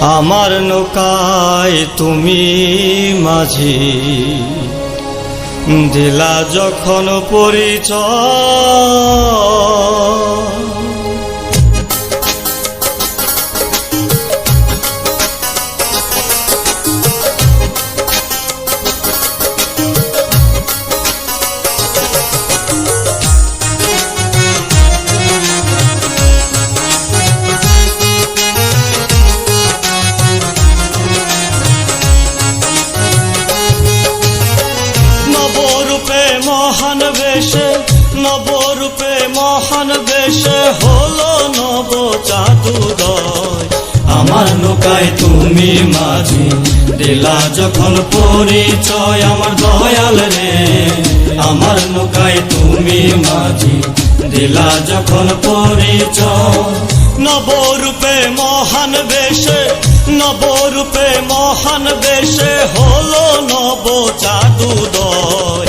আমার নৌকায় তুমি মাঝি। দিলা যখন পরিচয় মহান বেশে, নবরূপে মহান বেশে, হলো নব চাতুদয় আমার নৌকায় তুমি মাঝি, দিলা যখন পরিচয় আমার দয়াল রে। আমার নৌকায় তুমি মাঝি, দিলা যখন পরিচয়। নবরূপে মহান বেশে, নবরূপে মহান বেশে, হলো নব আমার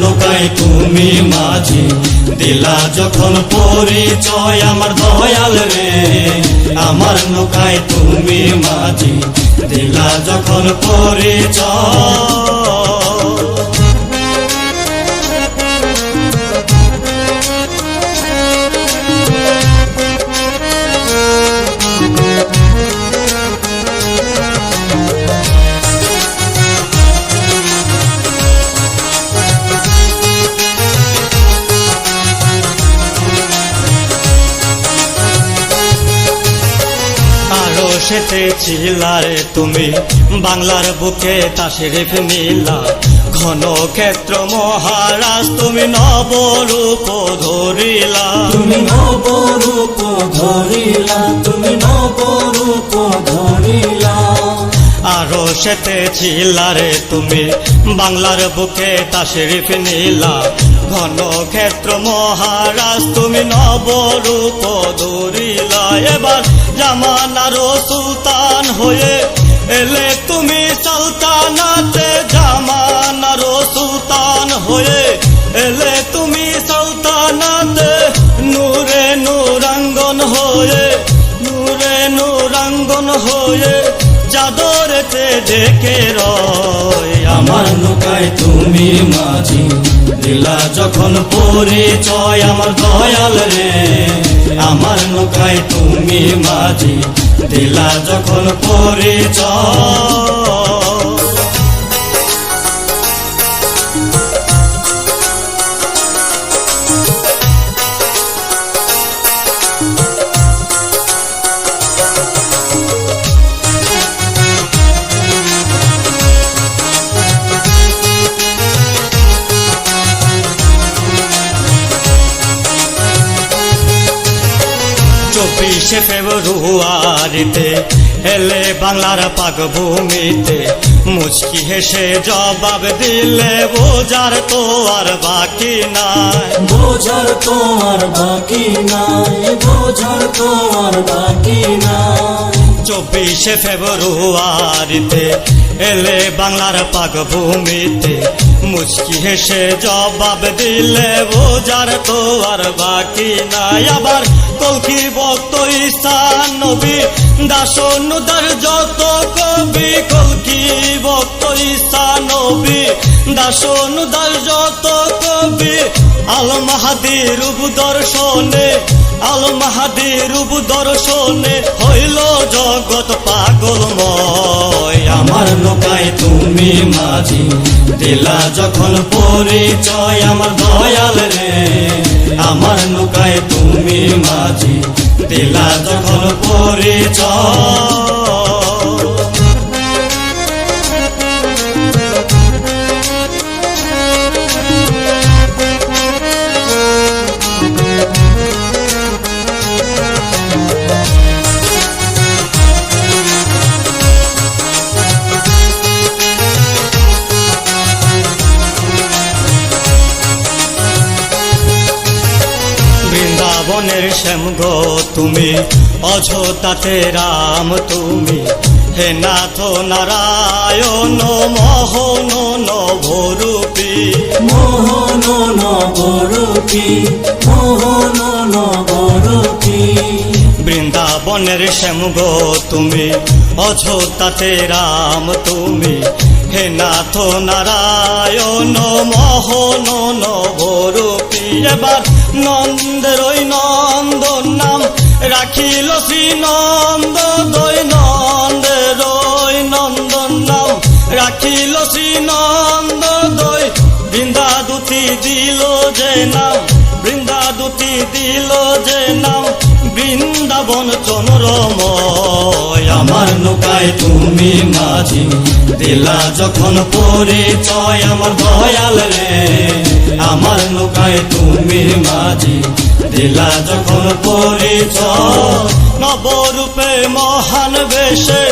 নৌকায় তুমি মাঝি। দিলা যখন পরিচয় আমার দয়াল রে, আমার নৌকায় তুমি মাঝি। দিলা যখন পরিচয় সেতে ছিলারে তুমি। বাংলার বুকে তাসিরিফ নীলা ঘন ক্ষেত্র মহারাজ তুমি নবরূপ ধরিলা। তুমি নবরূপ ধরিলা তুমি নবরূপ ধরিলা। আরও সেতে ছিলারে তুমি। বাংলার বুকে তাসিরিফ নীলা ঘন ক্ষেত্র মহারাজ, তুমি নবরূপ ধরিলা এবার জামানারও সুলতান হয়ে এলে তুমি সালতানাতে। জামানারও সুলতান হয়ে এলে তুমি সালতানাতে। নূরে নূরাঙ্গন হয়ে, নূরে নূরাঙ্গন হয়ে চাদরেতে ডেকে রয় আমার নৌকায় তুমি মাঝি। দিলা যখন পরিচয়, আমার দয়াল রে, আমার নৌকায় তুমি মাঝি। দিলা যখন পরিচয় চব্বিশে ফেব্রুয়ারিতে এলে বাংলার পাক ভূমিতে মুচকি হেসে জবাব দিলে বোঝার তো আর বাকি নাই। বোঝার তো আর বাকি নাই, বোঝার তো আর বাকি নাই। চব্বিশে ফেব্রুয়ারিতে এলে বাংলার পাক ভূমিতে মুচকি হেসে জবাব দিলে বোঝার তো আর বাকি নাই। আবার কলকি ভক্ত ঈশান নবী, দাসনুদার যত কবি কলকি ভক্ত ঈশান নবী দাসনুদার যত কবি আল মাহাদি রূপ দর্শনে আল মাহাদি রূপ দর্শনে হইল জগৎ পাগলময়। আমার নৌকায় তুমি মাঝি, দিলা যখন পরিচয় আমার দয়াল রে। আমার নৌকায় তুমি মাঝি, দিলা যখন পরিচয় বৃন্দাবনের শ্যাম গো তুমি অযোধ্যাতে রাম তুমি। হে নাথ নারায়ণ মোহন নভরূপী মোহন নবরূপী মোহন নবরূপী। বৃন্দাবনের শ্যাম গো তুমি অযোধ্যাতে রাম তুমি। হে নাথ নারায়ণ মোহন নবরূপী। এবার নন্দের ওই নন্দন নাম রাখিল শ্রী নন্দ দই নন্দের ওই নন্দন নাম। রাখিল শ্রী নন্দ দই বৃন্দা দুটি দিল যে নাম। বৃন্দা দুটি দিল যে নাম। বৃন্দাবন চন্দ্রময়, আমার নৌকায় তুমি মাঝি। দিলা যখন পরিচয়, আমার দয়াল রে। আমার নৌকায় তুমি মাঝি, দিলা যখন পরিচয় নবরূপে মহান বেশে,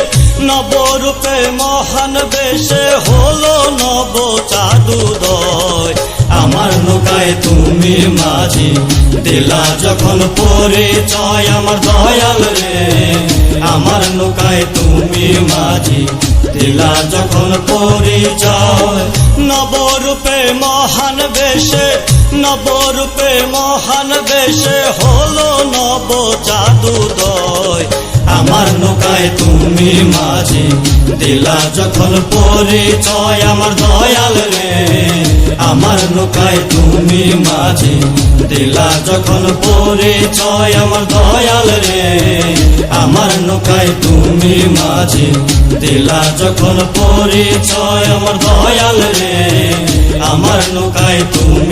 নবরূপে মহান বেশে হলো নব চাদুদয় আমার নৌকায় তুমি মাঝি, দিলা যখন পরিচয় আমার দয়াল রে। আমার নৌকায় তুমি মাঝি দিলা যখন পরিচয় নবরূপে মহান বেশে নবরূপে মহান বেশে হলো নব আমার নৌকায় তুমি মাঝি। দিলা যখন পরিচয় আমার দয়াল রে, আমার নৌকায় তুমি মাঝি। দিলা যখন পরিচয় আমার দয়াল রে, আমার নৌকায় তুমি মাঝি। দিলা যখন পরিচয় আমার দয়াল রে, আমার নৌকায় তুমি